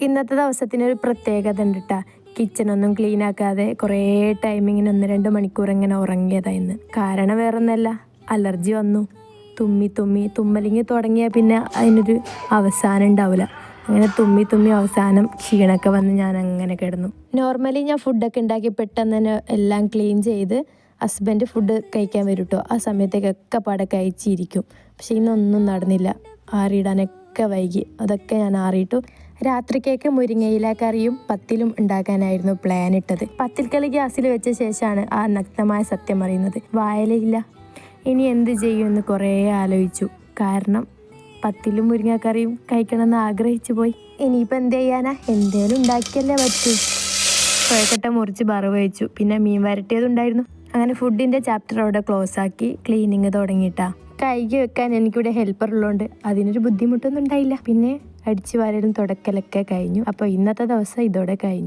ഇന്നത്തെ ദിവസത്തിന് ഒരു പ്രത്യേകത ഉണ്ട് കേട്ടാ കിച്ചണൊന്നും ക്ലീൻ ആക്കാതെ കുറേ ടൈമിങ്ങിന് ഒന്ന് രണ്ട് മണിക്കൂർ ഇങ്ങനെ ഉറങ്ങിയതായിരുന്നു കാരണം വേറൊന്നല്ല അലർജി വന്നു. തുമ്മി തുമ്മി തുമ്മലിങ്ങി തുടങ്ങിയാൽ പിന്നെ അതിനൊരു അവസാനം ഉണ്ടാവില്ല അങ്ങനെ തുമ്മി തുമ്മി അവസാനം ക്ഷീണമൊക്കെ വന്ന് ഞാൻ അങ്ങനെ കിടന്നു. നോർമലി ഞാൻ ഫുഡൊക്കെ ഉണ്ടാക്കി പെട്ടെന്ന് തന്നെ എല്ലാം ക്ലീൻ ചെയ്ത് ഹസ്ബൻഡ് ഫുഡ് കഴിക്കാൻ വരും കേട്ടോ ആ സമയത്തേക്കൊക്കെ പാടെ കഴിച്ചിരിക്കും. പക്ഷേ ഇന്നൊന്നും നടന്നില്ല. ആറിയിടാനൊക്കെ വൈകി. അതൊക്കെ ഞാൻ ആറിയിട്ടു. രാത്രിക്കേക്ക് മുരിങ്ങയില കറിയും പത്തിലും ഉണ്ടാക്കാനായിരുന്നു പ്ലാൻ ഇട്ടത്. പത്തിൽ പത്തിൽക്കൽ ഗ്യാസിൽ വെച്ച ശേഷമാണ് ആ നഗ്നമായ സത്യം അറിയുന്നത്. വായലയില്ല. ഇനി എന്ത് ചെയ്യുമെന്ന് കുറേ ആലോചിച്ചു. കാരണം പത്തിലും മുരിങ്ങക്കറിയും കഴിക്കണമെന്ന് ആഗ്രഹിച്ചു പോയി. ഇനിയിപ്പോൾ എന്ത് ചെയ്യാനാ? എന്തേലും ഉണ്ടാക്കിയല്ലേ പറ്റൂ. കോഴക്കട്ട മുറിച്ച് ബറവ് വെച്ചു. പിന്നെ മീൻ വരട്ടിയതുണ്ടായിരുന്നു. അങ്ങനെ ഫുഡിന്റെ ചാപ്റ്റർ അവിടെ ക്ലോസ് ആക്കി. ക്ലീനിങ് തുടങ്ങിയിട്ടാ. കൈകി വെക്കാൻ എനിക്കിവിടെ ഹെൽപ്പർ ഉള്ളതുകൊണ്ട് അതിനൊരു ബുദ്ധിമുട്ടൊന്നും ഉണ്ടായില്ല. പിന്നെ അടിച്ചു വാരലും തുടക്കലൊക്കെ കഴിഞ്ഞു. അപ്പോൾ ഇന്നത്തെ ദിവസം ഇതോടെ കഴിഞ്ഞു.